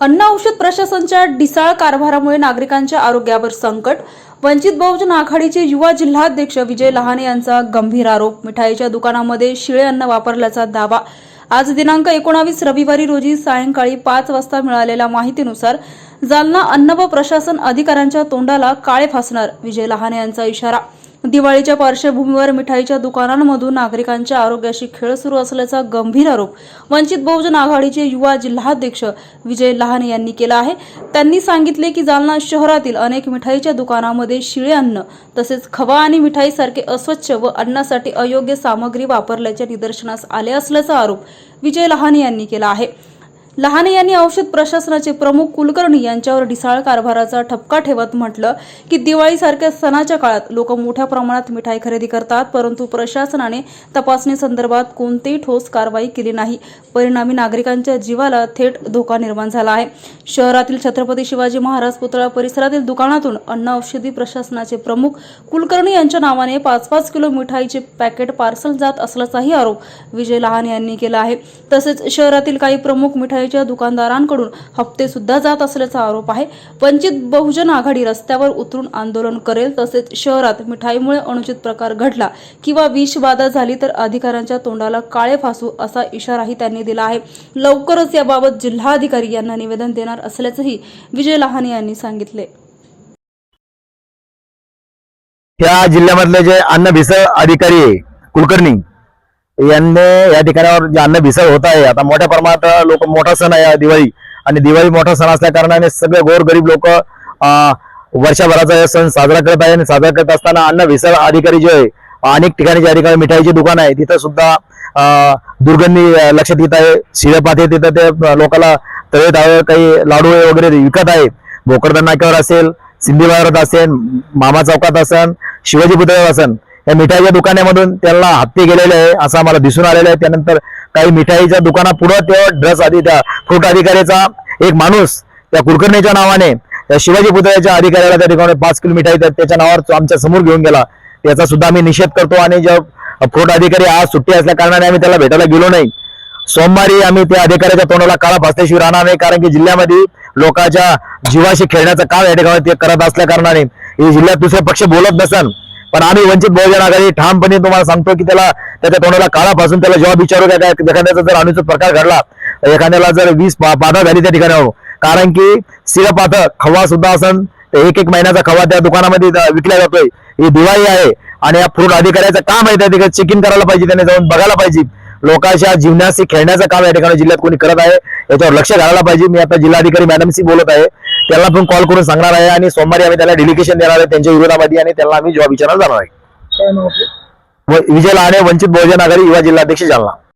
अन्न औषध प्रशासनच्या ढिसाळ कारभारामुळे नागरिकांच्या आरोग्यावर संकट वंचित बहुजन आघाडीचे युवा जिल्हाध्यक्ष विजय लहाने यांचा गंभीर आरोप. मिठाईच्या दुकानामध्ये शिळे अन्न वापरल्याचा दावा. आज दिनांक एकोणावीस रविवारी रोजी सायंकाळी पाच वाजता मिळालेल्या माहितीनुसार जालना अन्न व प्रशासन अधिकाऱ्यांच्या तोंडाला काळे फासणार विजय लहाने यांचा इशारा. दिवाळीच्या पार्श्वभूमीवर मिठाईच्या दुकानांमधून नागरिकांच्या आरोग्याशी खेळ सुरू असल्याचा गंभीर आरोप वंचित बहुजन आघाडीचे युवा जिल्हाध्यक्ष विजय लहाने यांनी केला आहे. त्यांनी सांगितले की जालना शहरातील अनेक मिठाईच्या दुकानामध्ये शिळे अन्न तसेच खवा आणि मिठाई सारखे अस्वच्छ व अन्नासाठी अयोग्य सामग्री वापरल्याचे निदर्शनास आले असल्याचा आरोप विजय लहाने यांनी केला आहे. लहाने यांनी औषध प्रशासनाचे प्रमुख कुलकर्णी यांच्यावर ढिसाळ कारभाराचा ठपका ठेवत म्हटलं की दिवाळीसारख्या सणाच्या काळात लोक मोठ्या प्रमाणात मिठाई खरेदी करतात परंतु प्रशासनाने तपासणी संदर्भात कोणतीही ठोस कारवाई केली नाही. परिणामी नागरिकांच्या जीवाला थेट धोका निर्माण झाला आहे. शहरातील छत्रपती शिवाजी महाराज पुतळा परिसरातील दुकानातून अन्न औषधी प्रशासनाचे प्रमुख कुलकर्णी यांच्या नावाने पाच पाच किलो मिठाईचे पॅकेट पार्सल जात असल्याचाही आरोप विजय लहान यांनी केला आहे. तसेच शहरातील काही प्रमुख मिठाई मिठाईच्या दुकानदारांकडून हप्ते सुद्धा जात असल्याचा आरोप आहे. वंचित बहुजन आघाडी रस्त्यावर उतरून आंदोलन करेल तसेच शहरात मिठाईमुळे अनुचित प्रकार घडला किंवा विषबाधा झाली तर अधिकाऱ्यांच्या तोंडाला काळे फासू असा इशाराही त्यांनी दिला आहे. लवकरच याबाबत जिल्हाधिकारी यांना निवेदन देणार असल्याचंही विजय लहाने यांनी सांगितले. या जिल्ह्यामधले जे अन्न भिसळ अधिकारी कुलकर्णी यांनी या ठिकाणावर जे अन्न भिसळ होत आहे आता मोठ्या प्रमाणात लोक मोठा सण आहे दिवाळी. आणि दिवाळी मोठा सण असल्या कारणाने सगळे गोरगरीब लोक वर्षभराचा हा सण साजरा करत आहे आणि साजरा करत असताना अन्न भिसळ अधिकारी जे आहे अनेक ठिकाणी ज्या ठिकाणी मिठाईची दुकान आहे तिथं सुद्धा दुर्गंधी लक्षात येत आहे. शिळे तिथं ते लोकांना तळे तावे काही लाडू वगैरे विकत आहेत भोकरदन नाक्यावर असेल सिंधी बाजारात असेल मामा चौकात असेल शिवाजी पुतळ्यावर असेल. या मिठाईच्या दुकानामधून त्यांना हत्ती गेलेले आहे असं आम्हाला दिसून आलेलं आहे. त्यानंतर काही मिठाईच्या दुकानापुढं तेव्हा ड्रस आधी त्या फ्रूट अधिकाऱ्याचा एक माणूस त्या कुलकर्णीच्या नावाने त्या शिवाजी पुतळ्याच्या अधिकाऱ्याला त्या ठिकाणी पाच किलो मिठाई तर त्याच्या नावावर आमच्यासमोर घेऊन गेला. याचा सुद्धा आम्ही निषेध करतो आणि जेव्हा फ्रूट अधिकारी आज सुट्टी असल्या कारणाने आम्ही त्याला भेटायला गेलो नाही. सोमवारी आम्ही त्या अधिकाऱ्याच्या तोंडाला काळा फासल्याशिवाय राहणार नाही कारण की जिल्ह्यामध्ये लोकांच्या जीवाशी खेळण्याचं काम या ठिकाणी ते करत असल्या कारणाने हे जिल्ह्यात दुसरे पक्ष बोलत नसन. पण आम्ही वंचित बहुजन आघाडी ठामपणे तुम्हाला सांगतो की त्याला त्याच्या तोंडाला काळा फासून त्याला जेव्हा विचारू काय एखाद्याचा जर अनुचित प्रकार घडला एखाद्याला जर वीस पा- बाधा झाली त्या ठिकाणावर कारण की सिरपात खवा सुद्धा असन एक एक महिन्याचा खवा त्या दुकानामध्ये विकला जातोय. ही दिवाळी आहे आणि या फ्रूट अधिकाऱ्याचं काम आहे त्या ठिकाणी चेक इन करायला पाहिजे त्याने जाऊन बघायला पाहिजे. लोकांच्या जीवनाशी खेळण्याचं काम या ठिकाणी जिल्ह्यात कोणी करत आहे याच्यावर लक्ष घालायला पाहिजे. मी आता जिल्हाधिकारी मॅडमशी बोलत आहे. त्याला पण कॉल करून सांगणार आहे आणि सोमवारी आम्ही त्याला डेलिगेशन देणार आहे त्यांच्या विरोधामध्ये आणि त्याला आम्ही जॉब विचारणार जाणार आहे. विजय लहाने वंचित बहुजन आघाडी युवा जिल्हाध्यक्ष जालना.